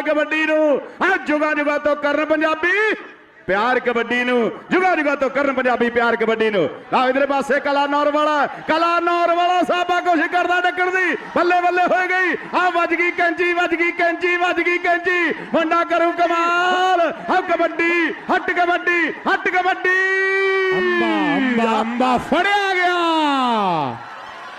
ਕਮਾਲ ਕਬੱਡੀ ਨੂੰ। ਆ ਜੁਗਾ ਜੁਗਾ ਤੋਂ ਕਰਨ ਪੰਜਾਬੀ, ਪਿਆਰ ਕਬੱਡੀ ਨੂੰ। ਜੁਗਾ ਜੁਗਾ ਤੋਂ ਕਰਨ ਪੰਜਾਬੀ, ਪਿਆਰ ਕਬੱਡੀ ਨੂੰ। ਆ ਇਧਰੇ ਪਾਸੇ ਕਲਾ ਨੌਰ ਵਾਲਾ, ਕਲਾ ਨੌਰ ਵਾਲਾ ਸਾਬਾ ਕੋਸ਼ਿਸ਼ ਕਰਦਾ ਡੱਕਣ ਦੀ। ਬੱਲੇ ਬੱਲੇ ਹੋਏ ਗਈ। ਆ ਵੱਜ ਗਈ ਕੈਂਚੀ, ਵੱਜ ਗਈ ਕੈਂਚੀ, ਵੱਜ ਗਈ ਕੈਂਚੀ। ਮੁੰਡਾ ਕਰੂ ਕਮਾਲ। ਆ ਕਬੱਡੀ, ਹੱਟ ਕਬੱਡੀ ਹੱਟ ਕਬੱਡੀ। ਅੰਬਾ ਅੰਬਾ ਅੰਬਾ, ਫੜਿਆ।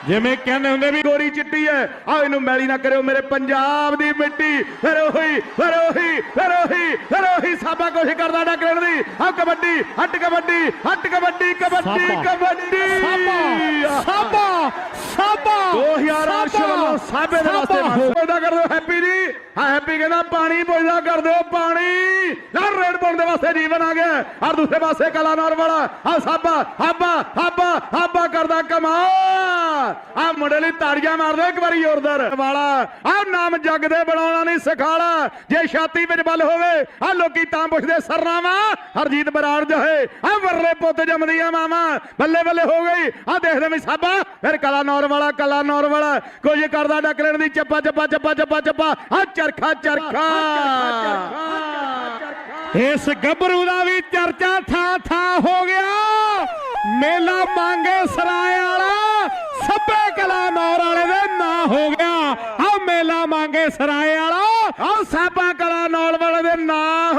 ਜਿਵੇਂ ਕਹਿੰਦੇ ਹੁੰਦੇ ਵੀ ਗੋਰੀ ਚਿੱਟੀ ਹੈ ਆ ਇਹਨੂੰ ਮੈਲੀ ਨਾ ਕਰਿਓ ਮੇਰੇ ਪੰਜਾਬ ਦੀ ਮਿੱਟੀ। ਫਿਰ ਉਹੀ ਫਿਰ ਉਹੀ ਫਿਰ ਉਹੀ ਫਿਰ ਉਹੀ ਸਾਬਾ ਕੋਸ਼ਿਸ਼ ਕਰਦਾ ਡੱਕਣ ਦੀ। ਆ ਕਬੱਡੀ ਹੱਟ ਕਬੱਡੀ ਹੱਟ ਕਬੱਡੀ ਕਬੱਡੀ। ਕਬੱਡੀ। ਸਾਬਾ ਸਾਬਾ ਸਾਬਾ 2008 ਵੱਲੋਂ ਸਾਬੇ ਦੇ ਵਾਸਤੇ ਪੁੱਜਦਾ ਕਰ ਦਿਓ ਹੈਪੀ ਜੀ। ਹਾਂ ਹੈਪੀ ਕਹਿੰਦਾ ਪਾਣੀ ਪੁੱਜਦਾ ਕਰ ਦਿਓ ਪਾਣੀ। ਨਾ ਰੇਡ ਪਾਉਣ ਦੇ ਵਾਸਤੇ ਜੀਵਨ ਆ ਗਿਆ। ਔਰ ਦੂਸਰੇ ਪਾਸੇ ਕਲਾਨੌਰ ਵਾਲਾ। ਆ ਸਾਬਾ ਹਾਬਾ ਹਾਬਾ ਹਾਬਾ ਕਰਦਾ ਕਮਾਲ। ਮੁੰਡੇ ਲਈ ਤਾੜੀਆਂ ਮਾਰਦੇ ਇੱਕ ਵਾਰੀ ਜ਼ੋਰਦਾਰ ਵਾਲਾ ਆ ਨਾਮ ਜੱਗ ਦੇ ਬਣਾਉਣਾ ਨਹੀਂ ਸਿਖਾਲਾ। ਜੇ ਛਾਤੀ ਵਿੱਚ ਬਲ ਹੋਵੇ ਆ ਲੋਕੀ ਤਾਂ ਪੁੱਛਦੇ ਸਰਨਾਵਾ ਹਰਜੀਤ ਬਰਾੜ ਜਹੇ ਆ ਵਰਲੇ ਪੁੱਤ ਜੰਮਦੀਆਂ ਮਾਵਾ, ਬੱਲੇ ਬੱਲੇ ਹੋ ਗਈ। ਆ ਦੇਖਦੇ ਵੀ ਸਾਬਾ, ਫਿਰ ਕਲਾਨੌਰ ਵਾਲਾ ਕਲਾਨੌਰ ਵਾਲਾ। ਕੁਝ ਕਰਦਾ ਡੱਕਰਣ ਦੀ, ਚੱਪਾ ਚੱਪਾ ਚੱਪਾ ਚੱਪਾ ਚੱਪਾ। ਆ ਚਰਖਾ ਚਰਖਾ। ਇਸ ਗੱਭਰੂ ਦਾ ਵੀ ਚਰਚਾ ਥਾਂ ਥਾਂ ਹੋ ਗਿਆ। ਮੇਲਾ ਮੰਗੇ ਸਰਾਏ ਸਰਾਏ ਵਾਲਾ। ਆਹ ਸਾਬਾ ਕਲਾ ਨੌਲਵਲ ਦੇ ਨਾਂ